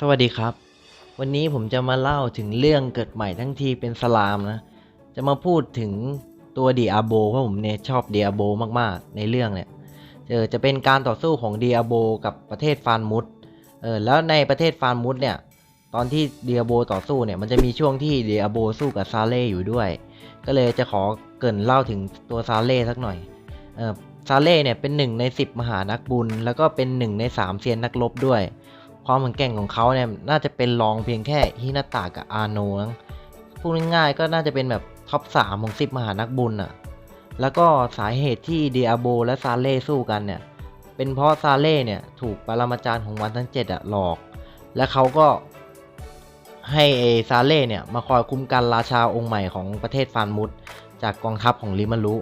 สวัสดีครับ วันนี้ผมจะมาเล่าถึงเรื่องเกิดใหม่ทั้งทีเป็นสลามนะ จะมาพูดถึงตัวดีอาโบเพราะผมเนี่ยชอบดีอาโบมากๆ ในเรื่องเนี่ยเออจะเป็นการต่อสู้ของดีอาโบกับประเทศฟานมุสเออแล้วในประเทศฟานมุสเนี่ยตอนที่ดีอาโบต่อสู้เนี่ยมันจะมีช่วงที่ดีอาโบสู้กับซาเล่อยู่ด้วย ก็เลยจะขอเกรินเล่าถึงตัวซาเล่สักหน่อยเออซาเล่เนี่ยเป็นหนึ่งใน 10 มหานักบุญ แล้วก็เป็นหนึ่งใน3เซียนนักรบด้วย ความแข็งแกร่งของเขาเนี่ยน่าจะเป็นรองเพียงแค่ฮินาตะกับอาโนะพูดง่ายๆก็น่าจะเป็นแบบท็อปสามของสิบมหานักบุญอะแล้วก็สาเหตุที่เดียโบและซาเล่สู้กันเนี่ย เป็นเพราะซาเล่เนี่ยถูกปรมาจารย์ของวันทั้งเจ็ดอะหลอก และเขาก็ให้เอซาเล่เนี่ยมาคอยคุ้มกันราชาองค์ใหม่ของประเทศฟานมุสจากกองทัพของลิมารุ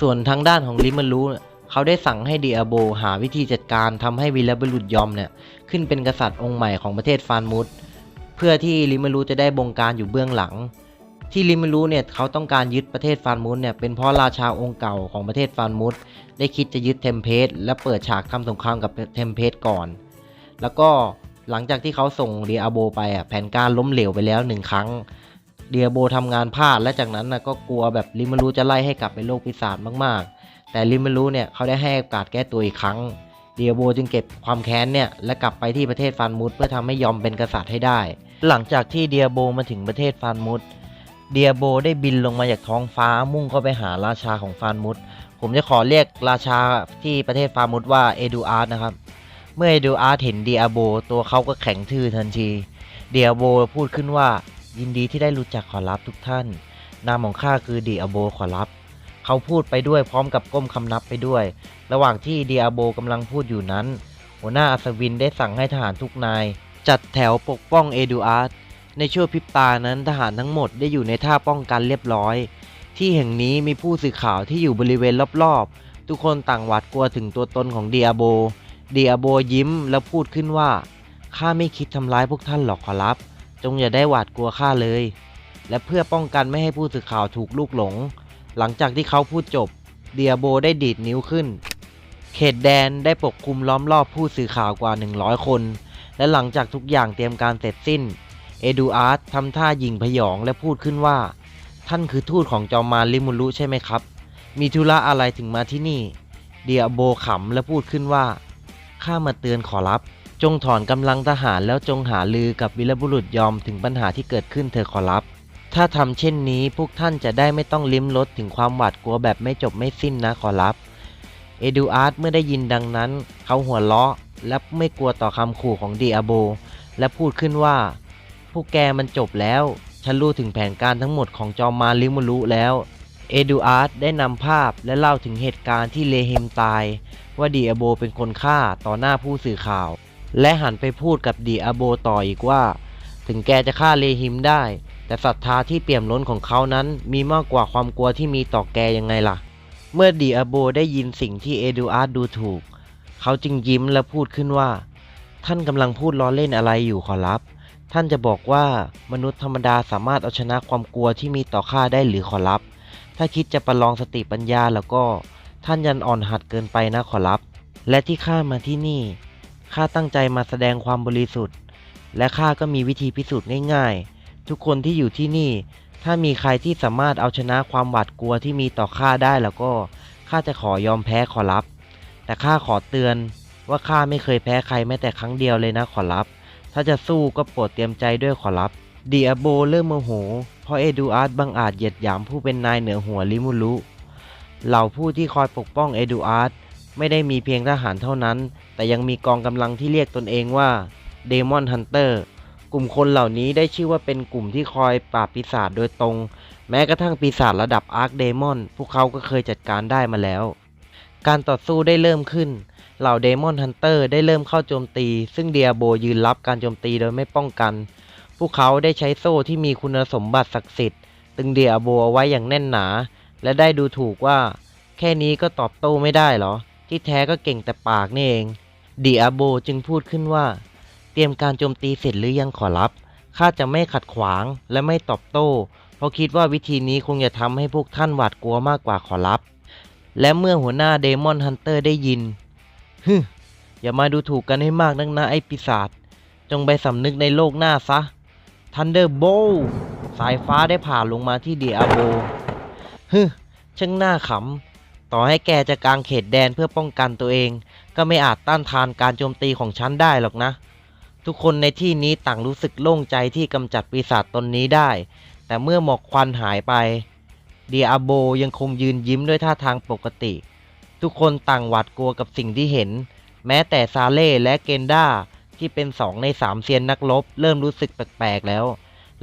ส่วนทางด้านของลิมารุเนี่ย เขาได้สั่งให้เดียโบหาวิธีจัดการทำให้วีรบุรุษยอมเนี่ยขึ้นเป็นกษัตริย์องค์ใหม่ของประเทศฟานมุสเพื่อที่ลิมารูจะได้บงการอยู่เบื้องหลัง ที่ลิมารูเนี่ยเขาต้องการยึดประเทศฟานมุสเนี่ยเป็นเพราะราชาองค์เก่าของประเทศฟานมุสได้คิดจะยึดเทมเพสและเปิดฉากทำสงครามกับเทมเพสก่อน แล้วก็หลังจากที่เขาส่งเดียโบไปอะแผนการล้มเหลวไปแล้วหนึ่งครั้งเดียโบทำงานพลาดและจากนั้นนะก็กลัวแบบลิมารูจะไล่ให้กลับไปโลกปีศาจมากๆ แต่ลิมารูเนี่ยเขาได้ให้โอกาสแก้ตัวอีกครั้ง เดียโบจึงเก็บความแค้นเนี่ยและกลับไปที่ประเทศฟานมุสเพื่อทำให้ยอมเป็นกษัตริย์ให้ได้ หลังจากที่เดียโบมาถึงประเทศฟานมุสเดียโบได้บินลงมาจากท้องฟ้ามุ่งเข้าไปหาราชาของฟานมุสผมจะขอเรียกราชาที่ประเทศฟานมุสว่าเอดูอาร์นะครับ เมื่อเอดูอาร์เห็นเดียโบตัวเขาก็แข็งทื่อทันที เดียโบพูดขึ้นว่ายินดีที่ได้รู้จักขอรับทุกท่าน นามของข้าคือเดียโบขอรับ เขาพูดไปด้วยพร้อมกับก้มคำนับไปด้วย ระหว่างที่เดียโบกำลังพูดอยู่นั้น หัวหน้าอัศวินได้สั่งให้ทหารทุกนาย จัดแถวปกป้องเอดูอาร์ตในช่วงพริบตานั้นทหารทั้งหมดได้อยู่ในท่าป้องกันเรียบร้อย ที่แห่งนี้มีผู้สื่อข่าวที่อยู่บริเวณรอบๆ ทุกคนต่างหวาดกลัวถึงตัวตนของเดียโบเดียโบยิ้มแล้วพูดขึ้นว่าข้าไม่คิดทำร้ายพวกท่านหรอกขอรับ จงอย่าได้หวาดกลัวข้าเลย และเพื่อป้องกันไม่ให้ผู้สื่อข่าวถูกลูกหลง หลังจากที่เขาพูดจบ เดียโบได้ดีดนิ้วขึ้น เขตแดนได้ปกคลุมล้อมรอบผู้สื่อข่าวกว่า 100 คน และหลังจากทุกอย่างเตรียมการเสร็จสิ้น เอดูอาร์ตทำท่ายิงพยองและพูดขึ้นว่า ท่านคือทูตของจอมมารลิมูรุใช่ไหมครับ มีธุระอะไรถึงมาที่นี่ เดียโบขำและพูดขึ้นว่าข้ามาเตือนขอรับ จงถอนกำลังทหารแล้วจงหาลือกับวิรบุรุษยอมถึงปัญหาที่เกิดขึ้นเธอขอรับ ถ้าทำเช่นนี้พวกท่านจะได้ไม่ต้องลิ้มรสถึงความหวาดกลัวแบบไม่จบไม่สิ้นนะขอรับ เอดูอาร์ตเมื่อได้ยินดังนั้น เขาหัวเราะและไม่กลัวต่อคำขู่ของดีอาโบ และพูดขึ้นว่าพวกแกมันจบแล้ว ฉันรู้ถึงแผนการทั้งหมดของจอมมารลิมูรุแล้ว เอดูอาร์ตได้นำภาพและเล่าถึงเหตุการณ์ที่เลเฮมตาย ว่าดีอาโบเป็นคนฆ่าต่อหน้าผู้สื่อข่าว และหันไปพูดกับดีอาโบต่ออีกว่า ถึงแกจะฆ่าเลฮิมได้ แต่ศรัทธาที่เปี่ยมล้นของเขานั้นมีมากกว่าความกลัวที่มีต่อแกยังไงล่ะ เมื่อดีอาโบได้ยินสิ่งที่เอดูอาร์ตดูถูก เขาจึงยิ้มและพูดขึ้นว่า ท่านกำลังพูดล้อเล่นอะไรอยู่ขอรับ ท่านจะบอกว่ามนุษย์ธรรมดาสามารถเอาชนะความกลัวที่มีต่อข้าได้หรือขอรับ ถ้าคิดจะประลองสติปัญญาแล้วก็ ท่านยันอ่อนหัดเกินไปนะขอรับ และที่ข้ามาที่นี่ข้าตั้งใจมาแสดงความบริสุทธิ์ และข้าก็มีวิธีพิสูจน์ง่ายๆ ทุกคนที่อยู่ที่นี่ ถ้ามีใครที่สามารถเอาชนะความหวาดกลัวที่มีต่อข้าได้แล้วก็ข้าจะขอยอมแพ้ขอรับ แต่ข้าขอเตือนว่าข้าไม่เคยแพ้ใครแม้แต่ครั้งเดียวเลยนะขอรับ ถ้าจะสู้ก็โปรดเตรียมใจด้วยขอรับเดียโบเริ่มโมโห เพราะเอดูอาร์ตบังอาจเหยียดหยามผู้เป็นนายเหนือหัวลิมูรุเหล่าผู้ที่คอยปกป้องเอดูอาร์ตไม่ได้มีเพียงทหารเท่านั้น แต่ยังมีกองกำลังที่เรียกตนเองว่าเดมอนฮันเตอร์ กลุ่มคนเหล่านี้ได้ชื่อว่าเป็นกลุ่มที่คอยปราบปีศาจโดยตรง แม้กระทั่งปีศาจระดับอาร์คเดมอนพวกเขาก็เคยจัดการได้มาแล้ว การต่อสู้ได้เริ่มขึ้น เหล่าเดมอนฮันเตอร์ได้เริ่มเข้าโจมตี ซึ่งเดียโบยืนรับการโจมตีโดยไม่ป้องกัน พวกเขาได้ใช้โซ่ที่มีคุณสมบัติศักดิ์สิทธิ์ตึงเดียโบเอาไว้อย่างแน่นหนา และได้ดูถูกว่า แค่นี้ก็ตอบโต้ไม่ได้เหรอ ที่แท้ก็เก่งแต่ปากนี่เองเดียโบจึงพูดขึ้นว่า เตรียมการโจมตีเสร็จหรือยังขอรับ ข้าจะไม่ขัดขวางและไม่ตอบโต้ เพราะคิดว่าวิธีนี้คงจะทำให้พวกท่านหวาดกลัวมากกว่าขอรับ และเมื่อหัวหน้าเดมอนฮันเตอร์ได้ยินฮึอย่ามาดูถูกกันให้มากนักนะไอ้ปีศาจ จงไปสำนึกในโลกหน้าซะ ทันเดอร์โบสายฟ้าได้ผ่าลงมาที่เดียโบฮึช่างหน้าขำ ต่อให้แกจะกางเขตแดนเพื่อป้องกันตัวเอง ก็ไม่อาจต้านทานการโจมตีของฉันได้หรอกนะ ทุกคนในที่นี้ต่างรู้สึกโล่งใจที่กำจัดปีศาจตนนี้ได้ แต่เมื่อหมอกควันหายไปเดียโบยังคงยืนยิ้มด้วยท่าทางปกติ ทุกคนต่างหวาดกลัวกับสิ่งที่เห็น แม้แต่ซาเล่และเกนด้าที่เป็นสองในสามเซียนนักรบเริ่มรู้สึกแปลกๆแล้ว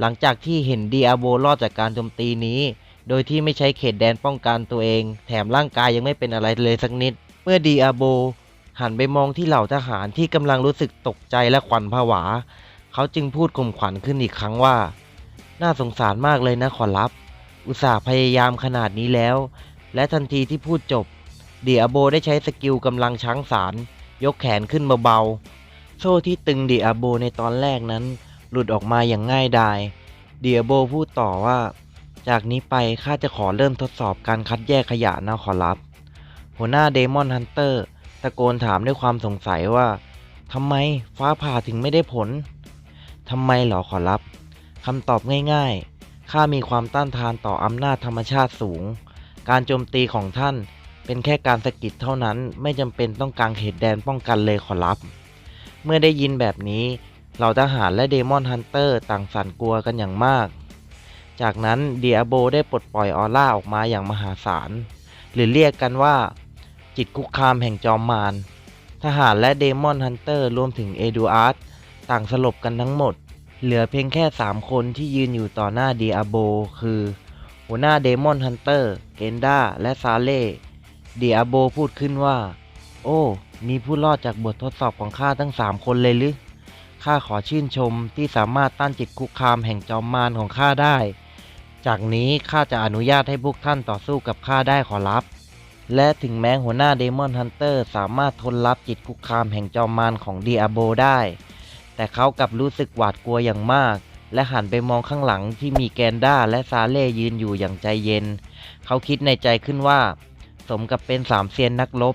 หลังจากที่เห็นเดียโบรอดจากการโจมตีนี้ โดยที่ไม่ใช้เขตแดนป้องกันตัวเอง แถมร่างกายยังไม่เป็นอะไรเลยสักนิด เมื่อเดีอาโบ หันไปมองที่เหล่าทหารที่กำลังรู้สึกตกใจและขวัญผวา เขาจึงพูดข่มขวัญขึ้นอีกครั้งว่า น่าสงสารมากเลยนะขอรับ อุตส่าห์พยายามขนาดนี้แล้ว และทันทีที่พูดจบ เดียโบได้ใช้สกิลกำลังช้างสาร ยกแขนขึ้นเบาๆ โซ่ที่ตึงเดียโบในตอนแรกนั้น หลุดออกมาอย่างง่ายดาย เดียโบพูดต่อว่า จากนี้ไปข้าจะขอเริ่มทดสอบการคัดแยกขยะนะขอรับ หัวหน้าเดมอนฮันเตอร์ ตะโกนถามด้วยความสงสัยว่าทำไมฟ้าผ่าถึงไม่ได้ผลทำไมหรอขอรับคำตอบง่ายๆ ข้ามีความต้านทานต่ออำนาจธรรมชาติสูง การโจมตีของท่านเป็นแค่การสะกิดเท่านั้น ไม่จำเป็นต้องกางเขตแดนป้องกันเลยขอรับ เมื่อได้ยินแบบนี้ เหล่าทหารและเดมอนฮันเตอร์ต่างสั่นกลัวกันอย่างมาก จากนั้นเดียโบได้ปลดปล่อยออร่าออกมาอย่างมหาศาล หรือเรียกกันว่า จิตคุกคามแห่งจอมมาร ทหารและเดมอนฮันเตอร์รวมถึงเอดูอาร์ตต่างสลบกันทั้งหมด เหลือเพียงแค่ 3 คนที่ยืนอยู่ต่อหน้าเดียโบ คือ หัวหน้าเดมอนฮันเตอร์เกนดาและซาเล่เดียโบพูดขึ้นว่า โอ้ มีผู้รอดจากบททดสอบของข้าทั้ง 3 คนเลยหรือข้าขอชื่นชมที่สามารถต้านจิตคุกคามแห่งจอมมารของข้าได้ จากนี้ข้าจะอนุญาตให้พวกท่านต่อสู้กับข้าได้ขอรับ และถึงแม้หัวหน้าเดมอนฮันเตอร์สามารถทนรับจิตคุกคามแห่งจอมมารของดีอาโบได้ แต่เขากลับรู้สึกหวาดกลัวอย่างมาก และหันไปมองข้างหลังที่มีแกนด้าและซาเล่ยืนอยู่อย่างใจเย็น เขาคิดในใจขึ้นว่า สมกับเป็นสามเซียนนักรบ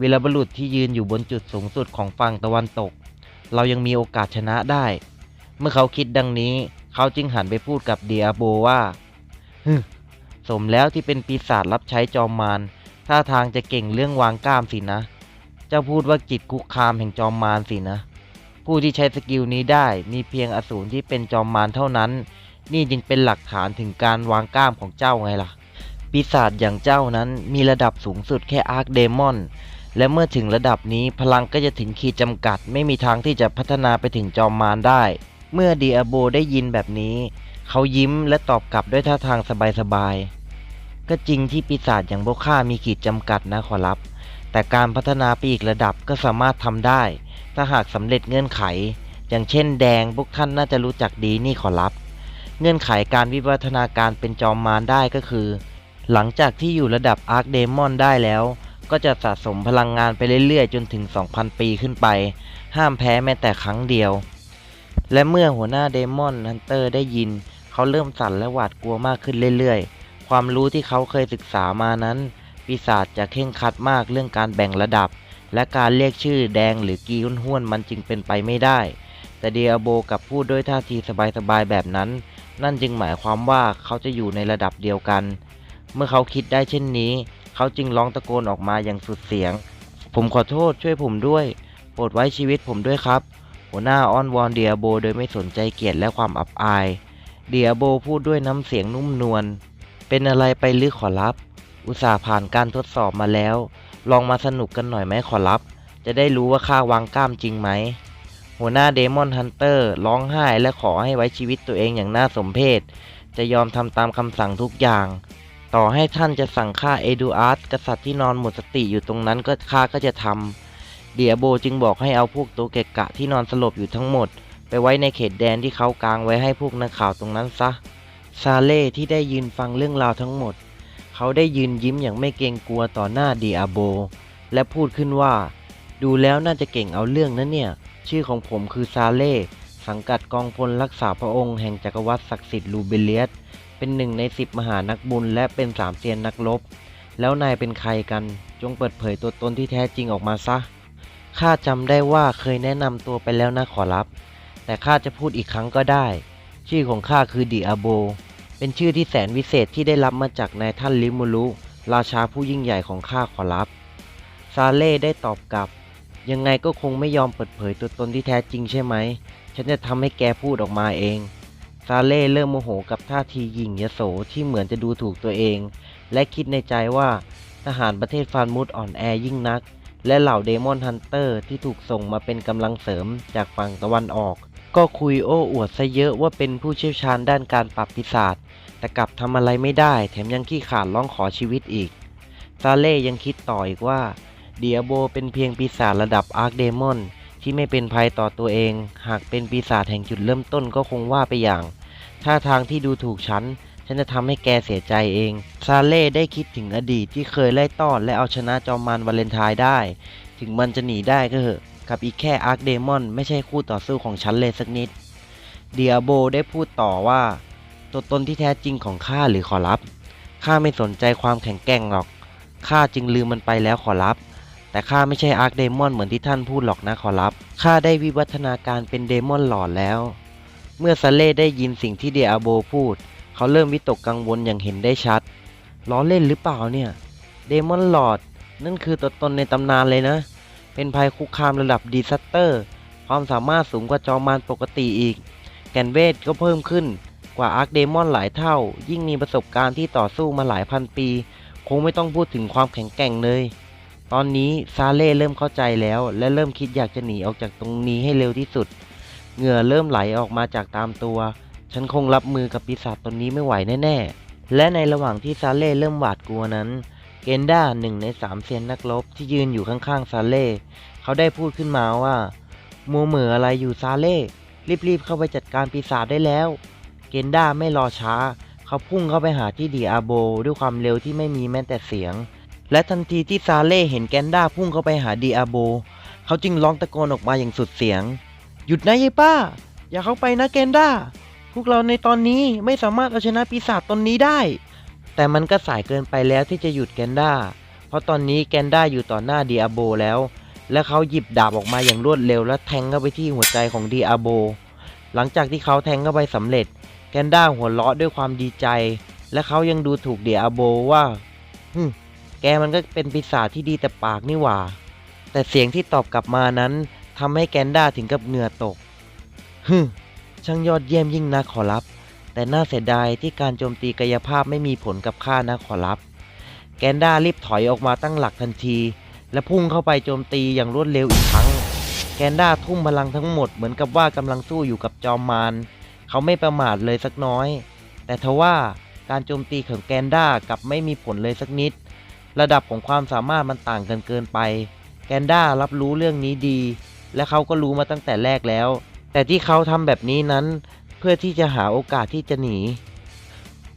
วีรบุรุษที่ยืนอยู่บนจุดสูงสุดของฝั่งตะวันตก เรายังมีโอกาสชนะได้ เมื่อเขาคิดดังนี้ เขาจึงหันไปพูดกับเดียโบว่าฮึสมแล้วที่เป็นปีศาจรับใช้จอมมาร ท่าทางจะเก่งเรื่องวางกล้ามสินะ เจ้าพูดว่าจิตคุกคามแห่งจอมมารสินะ ผู้ที่ใช้สกิลนี้ได้มีเพียงอสูรที่เป็นจอมมารเท่านั้น นี่จึงเป็นหลักฐานถึงการวางกล้ามของเจ้าไงล่ะ ปีศาจอย่างเจ้านั้นมีระดับสูงสุดแค่อาร์คเดมอน และเมื่อถึงระดับนี้พลังก็จะถึงขีดจำกัด ไม่มีทางที่จะพัฒนาไปถึงจอมมารได้ เมื่อดีอาโบได้ยินแบบนี้ เขายิ้มและตอบกลับด้วยท่าทางสบายๆ ก็จริงที่ปีศาจอย่างพวกข้ามีขีดจำกัดนะขอรับ แต่การพัฒนาไปอีกระดับก็สามารถทำได้ ถ้าหากสำเร็จเงื่อนไข อย่างเช่นแดงพวกท่านน่าจะรู้จักดีนี่ขอรับ เงื่อนไขการวิวัฒนาการเป็นจอมมารได้ก็คือ หลังจากที่อยู่ระดับอาร์คเดมอนได้แล้ว ก็จะสะสมพลังงานไปเรื่อยๆ จนถึง 2,000 ปีขึ้นไป ห้ามแพ้แม้แต่ครั้งเดียว และเมื่อหัวหน้าเดมอนฮันเตอร์ได้ยิน เขาเริ่มสั่นและหวาดกลัวมากขึ้นเรื่อยๆ ความรู้ที่เขาเคยศึกษามานั้น ปีศาจจะเข่งคัดมากเรื่องการแบ่งระดับ และการเรียกชื่อแดงหรือกีหุ้นห้วนๆมันจึงเป็นไปไม่ได้ แต่เดียโบกับพูดด้วยท่าทีสบายๆแบบนั้น นั่นจึงหมายความว่าเขาจะอยู่ในระดับเดียวกัน เมื่อเขาคิดได้เช่นนี้ เขาจึงร้องตะโกนออกมาอย่างสุดเสียง ผมขอโทษช่วยผมด้วยโปรดไว้ชีวิตผมด้วยครับ หัวหน้าอ้อนวอนเดียโบโดยไม่สนใจเกียรติและความอับอาย เดียโบพูดด้วยน้ำเสียงนุ่มนวล เป็นอะไรไปหรือขอรับ อุตส่าห์ผ่านการทดสอบมาแล้ว ลองมาสนุกกันหน่อยไหมขอรับ จะได้รู้ว่าข้าวางกล้ามจริงไหม หัวหน้าเดมอนฮันเตอร์ร้องไห้และขอให้ไว้ชีวิตตัวเองอย่างน่าสมเพช จะยอมทำตามคำสั่งทุกอย่าง ต่อให้ท่านจะสั่งฆ่าเอดูอาร์ตกษัตริย์ที่นอนหมดสติอยู่ตรงนั้นก็ข้าก็จะทำเดียโบจึงบอกให้เอาพวกตัวเกะกะที่นอนสลบอยู่ทั้งหมด ไปไว้ในเขตแดนที่เขากางไว้ให้พวกนักข่าวตรงนั้นซะ ซาเล่ที่ได้ยืนฟังเรื่องราวทั้งหมด เขาได้ยืนยิ้มอย่างไม่เกรงกลัวต่อหน้าดียโบ และพูดขึ้นว่า ดูแล้วน่าจะเก่งเอาเรื่องนะเนี่ย ชื่อของผมคือซาเล่สังกัดกองพลรักษาพระองค์แห่งจักรวรรดิศักดิ์สิทธิ์ลูเบเลียสเป็นหนึ่งในสิบมหานักบุญและเป็นสามเซียนนักรบแล้วนายเป็นใครกัน จงเปิดเผยตัวตนที่แท้จริงออกมาซะข้าจำได้ว่าเคยแนะนำตัวไปแล้วนะขอรับแแต่ข้าจะพูดอีกครั้งก็ได้ ชื่อของข้าคือดิอาโบ เป็นชื่อที่แสนวิเศษที่ได้รับมาจากนายท่านลิมูรุราชาผู้ยิ่งใหญ่ของข้าขอรับ ซาเล่ได้ตอบกลับ ยังไงก็คงไม่ยอมเปิดเผยตัวตนที่แท้จริงใช่ไหม ฉันจะทำให้แกพูดออกมาเอง ซาเล่เริ่มโมโหกับท่าทีหยิ่งยโสที่เหมือนจะดูถูกตัวเอง และคิดในใจว่าทหารประเทศฟานมุดอ่อนแอยิ่งนัก และเหล่าเดมอนฮันเตอร์ที่ถูกส่งมาเป็นกำลังเสริมจากฝั่งตะวันออก ก็คุยโอ้อวดซะเยอะว่าเป็นผู้เชี่ยวชาญด้านการปรับปีศาจ แต่กลับทำอะไรไม่ได้ แถมยังขี้ขาดร้องขอชีวิตอีก ซาเล่ยังคิดต่ออีกว่า เดียโบเป็นเพียงปีศาจระดับอาร์คเดมอนที่ไม่เป็นภัยต่อตัวเอง หากเป็นปีศาจแห่งจุดเริ่มต้นก็คงว่าไปอย่าง ท่าทางที่ดูถูกฉัน ฉันจะทำให้แกเสียใจเอง ซาเล่ได้คิดถึงอดีตที่เคยไล่ต้อนและเอาชนะจอมมารวาเลนไทน์ได้ ถึงมันจะหนีได้ก็เถอะ กับอีกแค่อาร์คเดมอนไม่ใช่คู่ต่อสู้ของฉันเลยสักนิด เดียโบได้พูดต่อว่า ตัวตนที่แท้จริงของข้าหรือขอรับ ข้าไม่สนใจความแข็งแกร่งหรอก ข้าจึงลืมมันไปแล้วขอรับ แต่ข้าไม่ใช่อาร์คเดมอนเหมือนที่ท่านพูดหรอกนะขอรับ ข้าได้วิวัฒนาการเป็นเดมอนหลอดแล้ว เมื่อซาเล่ได้ยินสิ่งที่เดียโบพูด เขาเริ่มวิตกกังวลอย่างเห็นได้ชัด ล้อเล่นหรือเปล่าเนี่ย เดมอนหลอดนั่นคือตัวตนในตำนานเลยนะ เป็นภัยคุกคามระดับดีซัตเตอร์ ความสามารถสูงกว่าจอมมารปกติอีก แกนเวทก็เพิ่มขึ้น กว่าอาร์คเดมอนหลายเท่า ยิ่งมีประสบการณ์ที่ต่อสู้มาหลายพันปี คงไม่ต้องพูดถึงความแข็งแกร่งเลย ตอนนี้ซาเล่เริ่มเข้าใจแล้ว และเริ่มคิดอยากจะหนีออกจากตรงนี้ให้เร็วที่สุด เหงื่อเริ่มไหลออกมาจากตามตัว ฉันคงรับมือกับปีศาจตนนี้ไม่ไหวแน่ๆ และในระหว่างที่ซาเล่เริ่มหวาดกลัวนั้น เกนด้าหนึ่งในสามเซียนนักรบที่ยืนอยู่ข้างๆซาเล่เขาได้พูดขึ้นมาว่ามัวเหม่ออะไรอยู่ซาเล่รีบๆเข้าไปจัดการปีศาจได้แล้ว นด้าไม่รอช้า เขาพุ่งเข้าไปหาที่ดีอาโบด้วยความเร็วที่ไม่มีแม้แต่เสียง และทันทีที่ซาเล่เห็นแกนด้าพุ่งเข้าไปหาดีอาโบ เขาจึงร้องตะโกนออกมาอย่างสุดเสียง หยุดนะยายป้า อย่าเข้าไปนะแกนด้า พวกเราในตอนนี้ไม่สามารถเอาชนะปีศาจตนนี้ได้ แต่มันก็สายเกินไปแล้วที่จะหยุดแกนด้า เพราะตอนนี้แกนด้าอยู่ต่อหน้าดีอาโบแล้ว และเขาหยิบดาบออกมาอย่างรวดเร็วและแทงเข้าไปที่หัวใจของดีอาโบหลังจากที่เขาแทงเข้าไปสำเร็จ แกนด้าหัวเราะด้วยความดีใจ และเขายังดูถูกเดียอาโบว่าฮึแกมันก็เป็นปีศาจที่ดีแต่ปากนี่หว่า แต่เสียงที่ตอบกลับมานั้นทำให้แกนด้าถึงกับเหงื่อตกฮึช่างยอดเยี่ยมยิ่งนะขอรับ แต่น่าเสียดายที่การโจมตีกายภาพไม่มีผลกับข้านะขอรับ แกนด้ารีบถอยออกมาตั้งหลักทันที และพุ่งเข้าไปโจมตีอย่างรวดเร็วอีกครั้ง แกนด้าทุ่มพลังทั้งหมดเหมือนกับว่ากำลังสู้อยู่กับจอมมาร เขาไม่ประมาทเลยสักน้อย แต่ทว่าการโจมตีของแกนด้ากลับไม่มีผลเลยสักนิด ระดับของความสามารถมันต่างกันเกินไป แกนด้ารับรู้เรื่องนี้ดี และเขาก็รู้มาตั้งแต่แรกแล้ว แต่ที่เขาทำแบบนี้นั้น เพื่อที่จะหาโอกาสที่จะหนี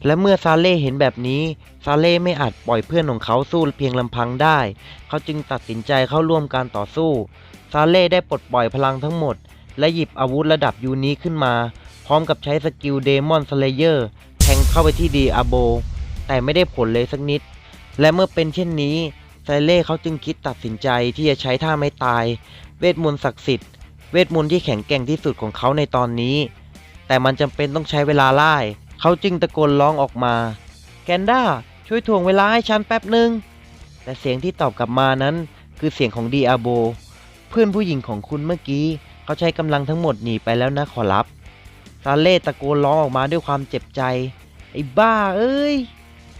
และเมื่อซาเล่เห็นแบบนี้ซาเล่ไม่อาจปล่อยเพื่อนของเขาสู้เพียงลำพังได้ เขาจึงตัดสินใจเข้าร่วมการต่อสู้ซาเล่ได้ปลดปล่อยพลังทั้งหมด และหยิบอาวุธระดับยูนี้ขึ้นมา ร้อมกับใช้สกิลเดมอนสเลเยอร์แทงเข้าไปที่ดีอาโบ แต่ไม่ได้ผลเลยสักนิด และเมื่อเป็นเช่นนี้ไซเล่เขาจึงคิดตัดสินใจที่จะใช้ท่าไม่ตาย เวทมนต์ศักดิ์สิทธิ์ เวทมนต์ที่แข็งแกร่งที่สุดของเขาในตอนนี้ แต่มันจำเป็นต้องใช้เวลาไล่เขาจึงตะโกนร้องออกมา แกนด้าช่วยถ่วงเวลาให้ฉันแป๊บหนึ่งแต่เสียงที่ตอบกลับมานั้น คือเสียงของดีอาโบ เพื่อนผู้หญิงของคุณเมื่อกี้ เขาใช้กำลังทั้งหมดหนีไปแล้วนะขอรับ ซาเล่ตะโกนร้องออกมาด้วยความเจ็บใจ ไอ้บ้าเอ้ย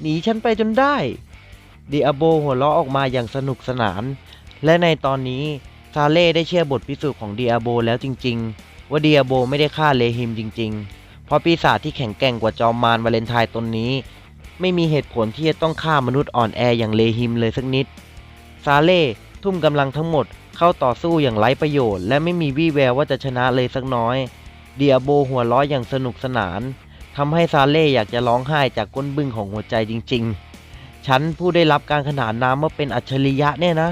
หนีฉันไปจนได้ดีอาโบหัวเราะออกมาอย่างสนุกสนาน และในตอนนี้ซาเล่ได้เชื่อบทพิสูจน์ของดีอาโบแล้วจริง ๆ ว่าดีอาโบไม่ได้ฆ่าเลฮิมจริง ๆ เพราะปีศาจที่แข็งแกร่งกว่าจอมมารวาเลนไทน์ตนนี้ ไม่มีเหตุผลที่จะต้องฆ่ามนุษย์อ่อนแออย่างเลฮิมเลยสักนิด ซาเล่ทุ่มกำลังทั้งหมดเข้าต่อสู้อย่างไร้ประโยชน์ และไม่มีวี่แววว่าจะชนะเลยสักน้อย เดียโบหัวเร้อยอย่างสนุกสนานทำให้ซาเล่อยากจะร้องไห้จากก้นบึ้งของหัวใจจริง ๆ ฉันผู้ได้รับการขนานนามว่าเป็นอัจฉริยะเนี่ยนะ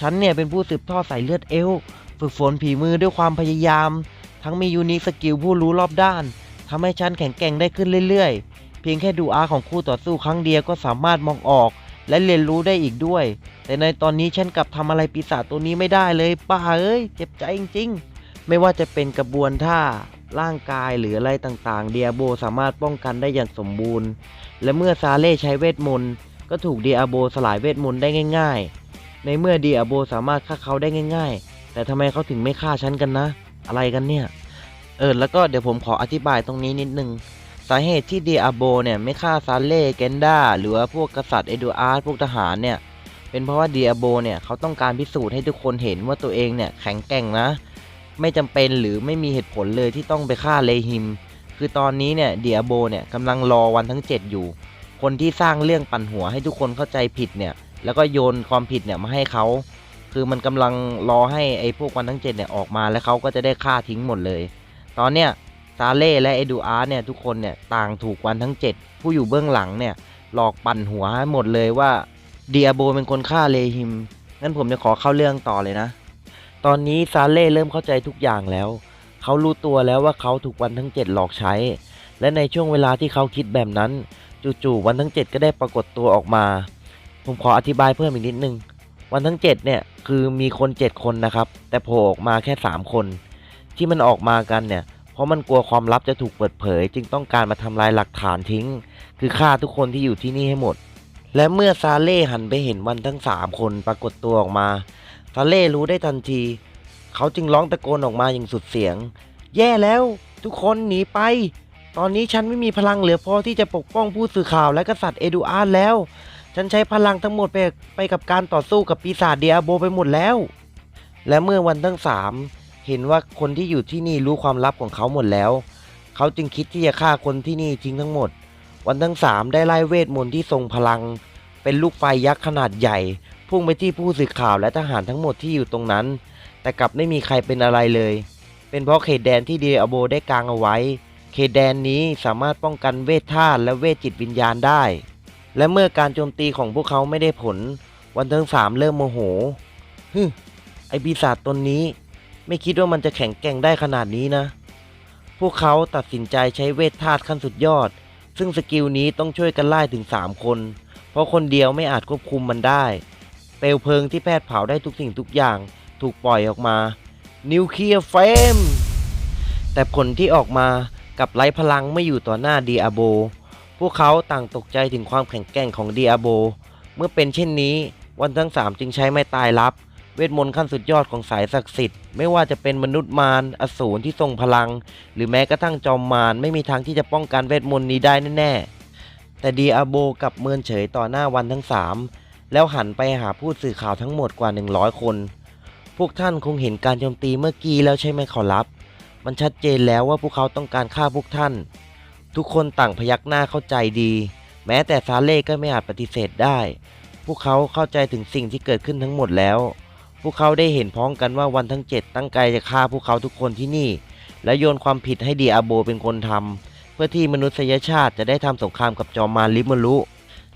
ฉันเนี่ยเป็นผู้สืบทอดสายเลือดเอลฝึกฝนผีมือด้วยความพยายาม ทั้งมียูนิคสกิลผู้รู้รอบด้านทำให้ฉันแข็งแกร่งได้ขึ้นเรื่อยๆ เพียงแค่ดูอาร์ของคู่ต่อสู้ครั้งเดียวก็สามารถมองออกและเรียนรู้ได้อีกด้วย แต่ในตอนนี้ฉันกลับทำอะไรปีศาจตัวนี้ไม่ได้เลยป้าเอ้ย เจ็บใจจริง ๆ ไม่ว่าจะเป็นกระบวนท่าร่างกายหรืออะไรต่างๆ เดียโบสามารถป้องกันได้อย่างสมบูรณ์ และเมื่อซาเล่ใช้เวทมนต์ก็ถูกเดียโบสลายเวทมนต์ได้ง่าย ๆ ในเมื่อเดียโบสามารถฆ่าเขาได้ง่าย ๆ แต่ทำไมเขาถึงไม่ฆ่าฉันกันนะ อะไรกันเนี่ย เออแล้วก็เดี๋ยวผมขออธิบายตรงนี้นิดนึงสาเหตุที่เดียโบเนี่ยไม่ฆ่าซาเล่เกนดาหรือว่าพวกกษัตริย์เอดูอาร์ตพวกทหารเนี่ยเป็นเพราะว่าเดียโบเนี่ยเขาต้องการพิสูจน์ให้ทุกคนเห็นว่าตัวเองเนี่ยแข็งแกร่งนะ ไม่จำเป็นหรือไม่มีเหตุผลเลยที่ต้องไปฆ่าเลฮิม คือตอนนี้เนี่ยเดียโบเนี่ยกำลังรอวันทั้ง 7 อยู่ คนที่สร้างเรื่องปั่นหัวให้ทุกคนเข้าใจผิดเนี่ย แล้วก็โยนความผิดเนี่ยมาให้เขา คือมันกำลังรอให้ไอ้พวกวันทั้ง 7 เนี่ยออกมาแล้วเขาก็จะได้ฆ่าทิ้งหมดเลย ตอนเนี้ยซาเล่และเอดูอาร์เนี่ยทุกคนเนี่ยต่างถูกวันทั้ง 7 ผู้อยู่เบื้องหลังเนี่ยหลอกปั่นหัวให้หมดเลยว่าเดียโบเป็นคนฆ่าเลฮิมงั้นผมจะขอเข้าเรื่องต่อเลยนะ ตอนนี้ซาเล่เริ่มเข้าใจทุกอย่างแล้ว เขารู้ตัวแล้วว่าเขาถูกวันทั้ง 7 หลอกใช้ และในช่วงเวลาที่เขาคิดแบบนั้น จู่ๆวันทั้ง 7 ก็ได้ปรากฏตัวออกมา ผมขออธิบายเพิ่มอีกนิดนึง วันทั้ง 7 เนี่ยคือมีคน 7 คนนะครับ แต่โผล่ออกมาแค่ 3 คน ที่มันออกมากันเนี่ย เพราะมันกลัวความลับจะถูกเปิดเผย จึงต้องการมาทำลายหลักฐานทิ้ง คือฆ่าทุกคนที่อยู่ที่นี่ให้หมด และเมื่อซาเล่หันไปเห็นวันทั้ง 3 คนปรากฏตัวออกมา ซาเล่รู้ได้ทันที เขาจึงร้องตะโกนออกมาอย่างสุดเสียง แย่แล้ว ทุกคนหนีไป ตอนนี้ฉันไม่มีพลังเหลือพอที่จะปกป้องผู้สื่อข่าวและกษัตริย์เอดูอาร์แล้ว ฉันใช้พลังทั้งหมดไปไปกับการต่อสู้กับปีศาจเดียโบไปหมดแล้ว และเมื่อวันทั้งสามเห็นว่าคนที่อยู่ที่นี่รู้ความลับของเขาหมดแล้ว เขาจึงคิดที่จะฆ่าคนที่นี่ทิ้งทั้งหมด วันทั้งสามได้ไล่เวทมนต์ที่ทรงพลัง เป็นลูกไฟยักษ์ขนาดใหญ่ พุ่งไปที่ผู้สื่อข่าวและทหารทั้งหมดที่อยู่ตรงนั้น แต่กลับไม่มีใครเป็นอะไรเลย เป็นเพราะเขตแดนที่เดียโบได้กางเอาไว้ เขตแดนนี้สามารถป้องกันเวทธาตุและเวทจิตวิญญาณได้ และเมื่อการโจมตีของพวกเขาไม่ได้ผล วันทั้งสามเริ่มโมโหฮึมไอปีศาจตนนี้ ไม่คิดว่ามันจะแข็งแกร่งได้ขนาดนี้นะ พวกเขาตัดสินใจใช้เวทธาตุขั้นสุดยอด ซึ่งสกิลนี้ต้องช่วยกันไล่ถึง 3 คน เพราะคนเดียวไม่อาจควบคุมมันได้ เปลวเพลิงที่แพทย์เผาได้ทุกสิ่งทุกอย่างถูกปล่อยออกมา นิวเคลียร์เฟม แต่ผลที่ออกมากับไร้พลังไม่อยู่ต่อหน้าดีอาโบ พวกเขาต่างตกใจถึงความแข็งแกร่งของดีอาโบ เมื่อเป็นเช่นนี้ วันทั้งสามจึงใช้ไม้ตายลับ เวทมนต์ขั้นสุดยอดของสายศักดิ์สิทธิ์ ไม่ว่าจะเป็นมนุษย์มาร อสูรที่ทรงพลัง หรือแม้กระทั่งจอมมารไม่มีทางที่จะป้องกันเวทมนต์นี้ได้แน่ๆ แต่ดีอาโบกับเมินเฉยต่อหน้าวันทั้งสามแล้วหันไปหาผู้สื่อข่าวทั้งหมดกว่า 100 คน พวกท่านคงเห็นการโจมตีเมื่อกี้แล้วใช่ไหมขอรับ มันชัดเจนแล้วว่าพวกเขาต้องการฆ่าพวกท่าน ทุกคนต่างพยักหน้าเข้าใจดี แม้แต่ซาเล่ก็ไม่อาจปฏิเสธได้ พวกเขาเข้าใจถึงสิ่งที่เกิดขึ้นทั้งหมดแล้ว พวกเขาได้เห็นพ้องกันว่าวันทั้งเจ็ดตั้งใจจะฆ่าพวกเขาทุกคนที่นี่ และโยนความผิดให้ดีอาโบเป็นคนทำเพื่อที่มนุษยชาติจะได้ทำสงครามกับจอมมารลิมรุ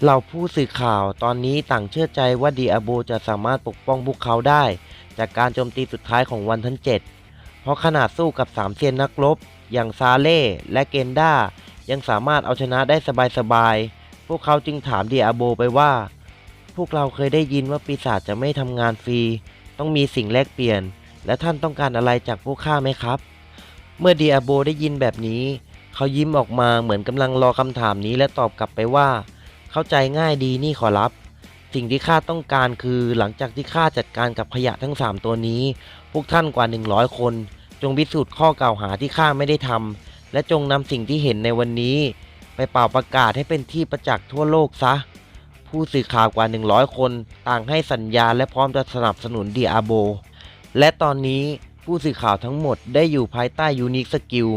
เหล่าผู้สื่อข่าวตอนนี้ต่างเชื่อใจว่าดีอาโบจะสามารถปกป้องพวกเขาได้ จากการโจมตีสุดท้ายของวันทั้งเจ็ดเพราะขนาดสู้กับสามเซียนนักรบ อย่างซาเล่และเกนด้า ยังสามารถเอาชนะได้สบายๆ พวกเขาจึงถามดีอาโบไปว่า พวกเราเคยได้ยินว่าปีศาจจะไม่ทำงานฟรี ต้องมีสิ่งแลกเปลี่ยน และท่านต้องการอะไรจากพวกข้าไหมครับ เมื่อดีอาโบได้ยินแบบนี้ เขายิ้มออกมาเหมือนกำลังรอคำถามนี้และตอบกลับไปว่า เข้าใจง่ายดีนี่ขอรับ สิ่งที่ข้าต้องการคือหลังจากที่ข้าจัดการกับขยะทั้ง 3 ตัวนี้ พวกท่านกว่า 100 คน จงพิสูจน์ข้อกล่าวหาที่ข้าไม่ได้ทำและจงนำสิ่งที่เห็นในวันนี้ ไปเป่าประกาศให้เป็นที่ประจักษ์ทั่วโลกซะ ผู้สื่อข่าวกว่า 100 คน ต่างให้สัญญาและพร้อมจะสนับสนุนดีอาโบและตอนนี้ผู้สื่อข่าวทั้งหมดได้อยู่ภายใต้ยูนิคสกิล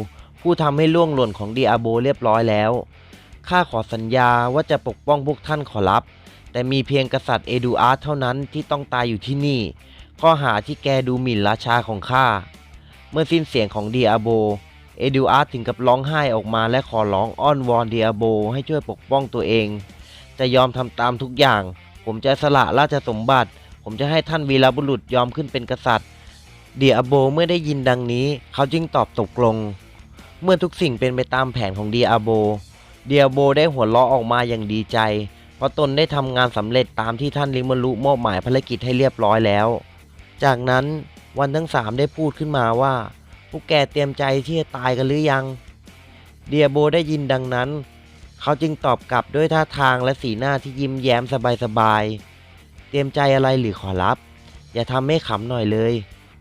ผู้ทำให้ล่วงหล่นของดีอาโบเรียบร้อยแล้ว ข้าขอสัญญาว่าจะปกป้องพวกท่านขอรับ แต่มีเพียงกษัตริย์เอดูอาร์เท่านั้นที่ต้องตายอยู่ที่นี่ ข้อหาที่แกดูหมิ่นราชาของข้า เมื่อสิ้นเสียงของดีอาโบ เอดูอาร์ถึงกับร้องไห้ออกมาและขอร้องอ้อนวอนดีอาโบให้ช่วยปกป้องตัวเอง จะยอมทำตามทุกอย่าง ผมจะสละราชสมบัติ ผมจะให้ท่านวีรบุรุษยอมขึ้นเป็นกษัตริย์เดียโบเมื่อได้ยินดังนี้ เขาจึงตอบตกลง เมื่อทุกสิ่งเป็นไปตามแผนของเดียโบ เดียโบได้หัวเราะออกมาอย่างดีใจ เพราะตนได้ทำงานสำเร็จตามที่ท่านลิมารุมอบหมายภารกิจให้เรียบร้อยแล้ว จากนั้นวันทั้งสามได้พูดขึ้นมาว่าวกแกเตรียมใจที่จะตายกันหรือยัง เดียโบได้ยินดังนั้น เขาจึงตอบกลับด้วยท่าทางและสีหน้าที่ยิ้มแย้มสบายๆ เตรียมใจอะไรหรือขอรับ อย่าทำให้ขำหน่อยเลย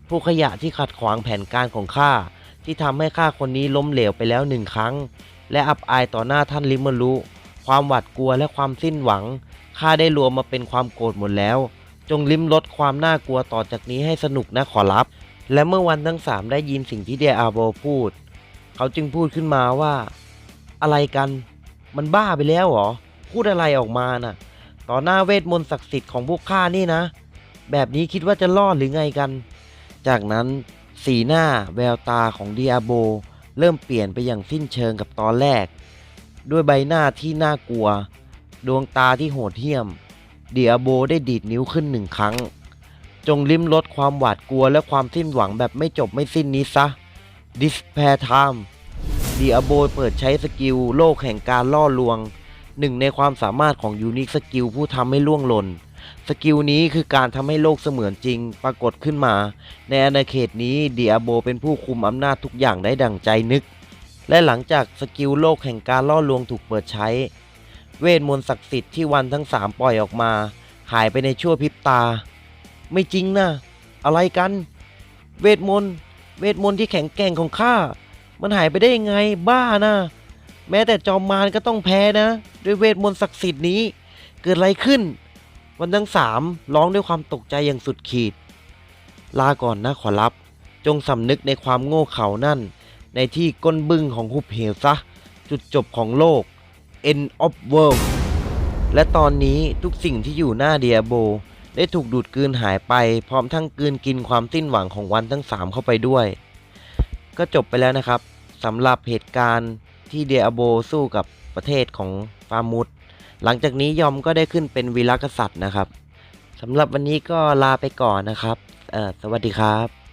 ผู้ขยะที่ขัดขวางแผนการของข้า ที่ทำให้ข้าคนนี้ล้มเหลวไปแล้วหนึ่งครั้ง และอับอายต่อหน้าท่านลิมรุความหวาดกลัวและความสิ้นหวังข้าได้รวมมาเป็นความโกรธหมดแล้ว จงลิ้มรสความน่ากลัวต่อจากนี้ให้สนุกนะขอรับ และเมื่อวันทั้งสามได้ยินสิ่งที่เดียอาโบพูด เขาจึงพูดขึ้นมาว่า อะไรกัน มันบ้าไปแล้วเหรอ พูดอะไรออกมาน่ะ ต่อหน้าเวทมนต์ศักดิ์สิทธิ์ของพวกข้านี่นะ แบบนี้คิดว่าจะรอดหรือไงกัน จากนั้น สีหน้าแววตาของเดียโบ เริ่มเปลี่ยนไปอย่างสิ้นเชิงกับตอนแรก ด้วยใบหน้าที่น่ากลัว ดวงตาที่โหดเหี้ยมเดียโบได้ดีดนิ้วขึ้นหนึ่งครั้ง จงลิ้มรสความหวาดกลัวและความสิ้นหวังแบบไม่จบไม่สิ้นนี้ซะ Despair Time เดียโบเปิดใช้สกิลโลกแห่งการล่อลวง หนึ่งในความสามารถของยูนิคสกิลผู้ทำให้ล่วงหล่น สกิลนี้คือการทำให้โลกเสมือนจริงปรากฏขึ้นมา ในอาณาเขตนี้เดียโบเป็นผู้คุมอำนาจทุกอย่างได้ดั่งใจนึก และหลังจากสกิลโลกแห่งการล่อลวงถูกเปิดใช้ เวทมนต์ศักดิ์สิทธิ์ที่วันทั้งสามปล่อยออกมา หายไปในชั่วพริบตา ไม่จริงนะอะไรกัน เวทมนต์เวทมนต์ที่แข็งแกร่งของข้ามันหายไปได้ยังไงบ้านะแม้แต่จอมมารก็ต้องแพ้นะ ด้วยเวทมนต์ศักดิ์สิทธิ์นี้ เกิดอะไรขึ้น วันทั้งสามร้องด้วยความตกใจอย่างสุดขีด ลาก่อนนะขอรับ จงสำนึกในความโง่เขลานั่น ในที่ก้นบึ้งของหุบเหวซะ จุดจบของโลก End of World และตอนนี้ทุกสิ่งที่อยู่หน้าเดียโบ ได้ถูกดูดกลืนหายไปพร้อมทั้งกลืนกินความสิ้นหวังของวันทั้งสามเข้าไปด้วย ก็จบไปแล้วนะครับสำหรับเหตุการณ์ที่เดียโบสู้กับประเทศของฟามุด หลังจากนี้ยอมก็ได้ขึ้นเป็นวีรกษัตริย์นะครับสำหรับวันนี้ก็ลาไปก่อนนะครับสวัสดีครับ